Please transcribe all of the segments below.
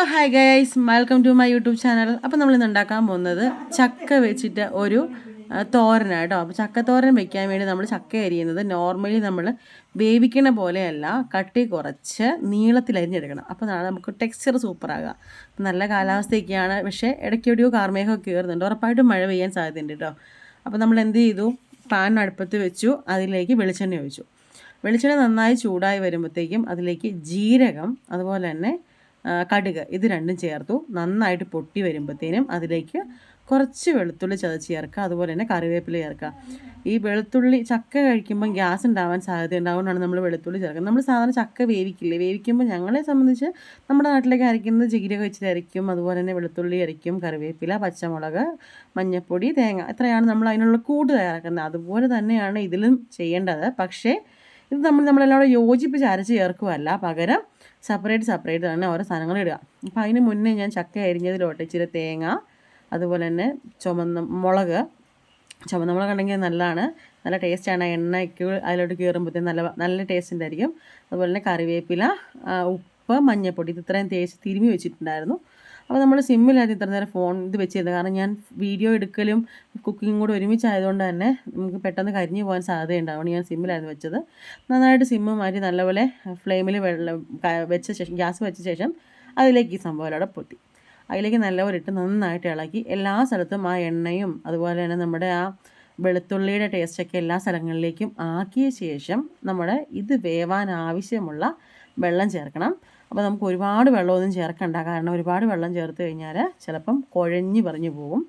Hello hi guys welcome to my YouTube channel അപ്പോൾ നമ്മൾ ഇന്ന് ഉണ്ടാക്കാൻ പോകുന്നത് ചക്ക വെച്ചിട്ട് ഒരു തോരനാണ് കേട്ടോ. അപ്പോൾ ചക്കത്തോരൻ വെക്കാൻ വേണ്ടി നമ്മൾ ചക്ക അരിയുന്നത് നോർമലി നമ്മൾ വേവിക്കണ പോലെയല്ല കട്ടി കുറച്ച് നീളത്തിൽ അരിഞ്ഞെടുക്കണം. അപ്പോൾ നാളെ നമുക്ക് ടെക്സ്ചർ സൂപ്പറാകാം നല്ല കാലാവസ്ഥയൊക്കെയാണ്. പക്ഷേ ഇടയ്ക്കെവിടെയോ കാർമേഘമൊക്കെ കയറുന്നുണ്ട്. ഉറപ്പായിട്ടും മഴ പെയ്യാൻ സാധ്യതയുണ്ട് കേട്ടോ. അപ്പോൾ നമ്മൾ എന്ത് ചെയ്തു? പാൻ അടുപ്പത്ത് വെച്ചു. അതിലേക്ക് വെളിച്ചെണ്ണ ഒഴിച്ചു. വെളിച്ചെണ്ണ നന്നായി ചൂടായി വരുമ്പോഴത്തേക്കും അതിലേക്ക് ജീരകം അതുപോലെ തന്നെ കടുക് ഇത് രണ്ടും ചേർത്തു. നന്നായിട്ട് പൊട്ടി വരുമ്പോഴത്തേനും അതിലേക്ക് കുറച്ച് വെളുത്തുള്ളി ചതച്ച് ചേർക്കുക. അതുപോലെ തന്നെ കറിവേപ്പില ചേർക്കുക. ഈ വെളുത്തുള്ളി ചക്ക കഴിക്കുമ്പം ഗ്യാസ് ഉണ്ടാവാൻ സാധ്യത ഉണ്ടാവുകൊണ്ടാണ് നമ്മൾ വെളുത്തുള്ളി ചേർക്കുന്നത്. നമ്മൾ സാധാരണ ചക്ക വേവിക്കില്ലേ? വേവിക്കുമ്പോൾ ഞങ്ങളെ സംബന്ധിച്ച് നമ്മുടെ നാട്ടിലേക്ക് അരയ്ക്കുന്നത് ജീരകം വെച്ചിട്ട് അരയ്ക്കും. അതുപോലെ തന്നെ വെളുത്തുള്ളി അരയ്ക്കും. കറിവേപ്പില പച്ചമുളക് മഞ്ഞൾപ്പൊടി തേങ്ങ ഇത്രയാണ് നമ്മൾ അതിനുള്ള കൂട് തയ്യാറാക്കുന്നത്. അതുപോലെ തന്നെയാണ് ഇതിലും ചെയ്യേണ്ടത്. പക്ഷേ ഇത് നമ്മൾ നമ്മളെല്ലാം കൂടെ യോജിപ്പിച്ച് അരച്ച് ചേർക്കുകയല്ല പകരം സെപ്പറേറ്റ് സെപ്പറേറ്റ് തന്നെ ഓരോ സാധനങ്ങൾ ഇടുക. അപ്പോൾ അതിന് മുന്നേ ഞാൻ ചക്ക അരിഞ്ഞതിലോട്ട് ഇച്ചിരി തേങ്ങ അതുപോലെ തന്നെ ചുമന്ന മുളക്. ചുമന്ന മുളക് ഉണ്ടെങ്കിൽ നല്ലതാണ്. നല്ല ടേസ്റ്റാണ് എണ്ണയ്ക്ക് അതിലോട്ട് കയറുമ്പോഴത്തേക്കും നല്ല നല്ല ടേസ്റ്റ് ഉണ്ടായിരിക്കും. അതുപോലെ തന്നെ കറിവേപ്പില ഉപ്പ് മഞ്ഞൾപ്പൊടി ഇത് ഇത്രയും തേച്ച് തിരുമി വെച്ചിട്ടുണ്ടായിരുന്നു. അപ്പോൾ നമ്മൾ സിമ്മിലായിരുന്നു ഇത്ര നേരം ഫോൺ ഇത് വെച്ച് ചെയ്തത് കാരണം ഞാൻ വീഡിയോ എടുക്കലും കുക്കിങ്ങും കൂടെ ഒരുമിച്ചായതുകൊണ്ട് തന്നെ നമുക്ക് പെട്ടെന്ന് കരിഞ്ഞു പോകാൻ സാധ്യതയുണ്ട്. അതുകൊണ്ട് ഞാൻ സിമ്മിലായിരുന്നു വെച്ചത്. നന്നായിട്ട് സിമ്മ് മാറ്റി നല്ലപോലെ ഫ്ലെയിമിൽ വെള്ളം വെച്ച ശേഷം ഗ്യാസ് വെച്ച ശേഷം അതിലേക്ക് ഈ സംഭവം അവിടെ പൊട്ടി അതിലേക്ക് നല്ലപോലെ ഇട്ട് നന്നായിട്ട് ഇളക്കി എല്ലാ സ്ഥലത്തും ആ എണ്ണയും അതുപോലെ തന്നെ നമ്മുടെ ആ വെളുത്തുള്ളിയുടെ ടേസ്റ്റൊക്കെ എല്ലാ സ്ഥലങ്ങളിലേക്കും ആക്കിയ ശേഷം നമ്മുടെ ഇത് വേവാൻ ആവശ്യമുള്ള വെള്ളം ചേർക്കണം. അപ്പോൾ നമുക്ക് ഒരുപാട് വെള്ളമൊന്നും ചേർക്കണ്ട. കാരണം ഒരുപാട് വെള്ളം ചേർത്ത് കഴിഞ്ഞാൽ ചിലപ്പം കുഴഞ്ഞ് പറഞ്ഞു പോകും.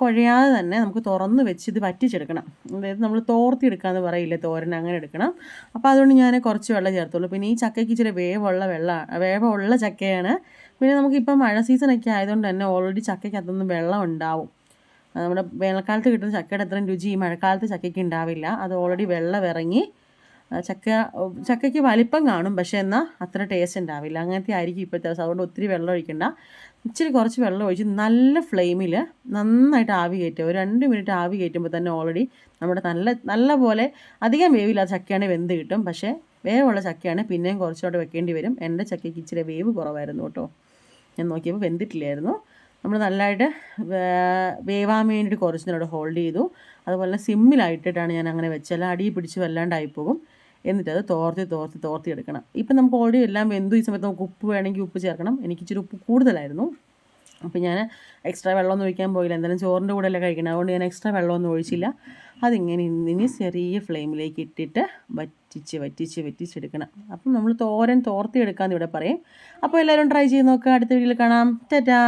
കുഴയാതെ തന്നെ നമുക്ക് തുറന്ന് വെച്ച് ഇത് വറ്റിച്ചെടുക്കണം. അതായത് നമ്മൾ തോർത്തിയെടുക്കാമെന്ന് പറയില്ലേ തോരൻ അങ്ങനെ എടുക്കണം. അപ്പോൾ അതുകൊണ്ട് ഞാൻ കുറച്ച് വെള്ളം ചേർത്തുള്ളൂ. പിന്നെ ഈ ചക്കയ്ക്ക് ഇച്ചിരി വേവുള്ള വെള്ളം വേവുള്ള ചക്കയാണ്. പിന്നെ നമുക്കിപ്പം മഴ സീസണൊക്കെ ആയതുകൊണ്ട് തന്നെ ഓൾറെഡി ചക്കയ്ക്കകത്തൊന്നും വെള്ളം ഉണ്ടാവും. നമ്മുടെ വേനൽക്കാലത്ത് കിട്ടുന്ന ചക്കയുടെ അത്രയും രുചി ഈ മഴക്കാലത്ത് ചക്കയ്ക്ക് ഉണ്ടാവില്ല. അത് ഓൾറെഡി വെള്ളം ഇറങ്ങി ചക്ക ചക്കയ്ക്ക് വലിപ്പം കാണും പക്ഷേ എന്നാൽ അത്ര ടേസ്റ്റ് ഉണ്ടാവില്ല. അങ്ങനത്തെ ആയിരിക്കും ഇപ്പോഴത്തെ ദിവസം അതുകൊണ്ട് ഒത്തിരി വെള്ളം ഒഴിക്കണ്ട. ഇച്ചിരി കുറച്ച് വെള്ളം ഒഴിച്ച് നല്ല ഫ്ലെയിമിൽ നന്നായിട്ട് ആവി കയറ്റുക. ഒരു രണ്ട് മിനിറ്റ് ആവി കയറ്റുമ്പോൾ തന്നെ ഓൾറെഡി നമ്മുടെ നല്ല നല്ല പോലെ അധികം വേവില്ലാത്ത ചക്കയാണെങ്കിൽ വെന്ത് കിട്ടും. പക്ഷേ വേവുള്ള ചക്കയാണ് പിന്നെയും കുറച്ചുകൂടെ വെക്കേണ്ടി വരും. എന്റെ ചക്കയ്ക്ക് ഇച്ചിരി വേവ് കുറവായിരുന്നു കേട്ടോ. ഞാൻ നോക്കിയപ്പോൾ വെന്തിട്ടില്ലായിരുന്നു. നമ്മൾ നല്ലതായിട്ട് വേവാൻ വേണ്ടിയിട്ട് കുറച്ച് നേരം ഹോൾഡ് ചെയ്തു. അതുപോലെ സിമ്മിലായിട്ടിട്ടാണ് ഞാൻ അങ്ങനെ വെച്ചാൽ അടി പിടിച്ച് വല്ലാണ്ടായി പോകും. എന്നിട്ട് അത് തോർത്തി തോർത്തി തോർത്തി എടുക്കണം. ഇപ്പം നമുക്ക് ഓൾറെഡി എല്ലാം വെന്തു. ഈ സമയത്ത് നമുക്ക് ഉപ്പ് വേണമെങ്കിൽ ഉപ്പ് ചേർക്കണം. എനിക്ക് ഇച്ചിരി ഉപ്പ് കൂടുതലായിരുന്നു. അപ്പോൾ ഞാൻ എക്സ്ട്രാ വെള്ളമൊന്നും ഒഴിക്കാൻ പോയില്ല. എന്തായാലും ചോറിന്റെ കൂടെ അല്ലേ കഴിക്കണം അതുകൊണ്ട് ഞാൻ എക്സ്ട്രാ വെള്ളമൊന്നും ഒഴിച്ചില്ല. അതിങ്ങനെ ഇനി ചെറിയ ഫ്ലെയിമിലേക്ക് ഇട്ടിട്ട് വറ്റിച്ച് വറ്റിച്ച് വറ്റിച്ചെടുക്കണം അപ്പം നമ്മൾ തോരൻ തോർത്തി എടുക്കാമെന്ന് ഇവിടെ പറയും. അപ്പോൾ എല്ലാവരും ട്രൈ ചെയ്ത് നോക്കുക അടുത്ത വീട്ടിൽ കാണാം. ടാറ്റാ!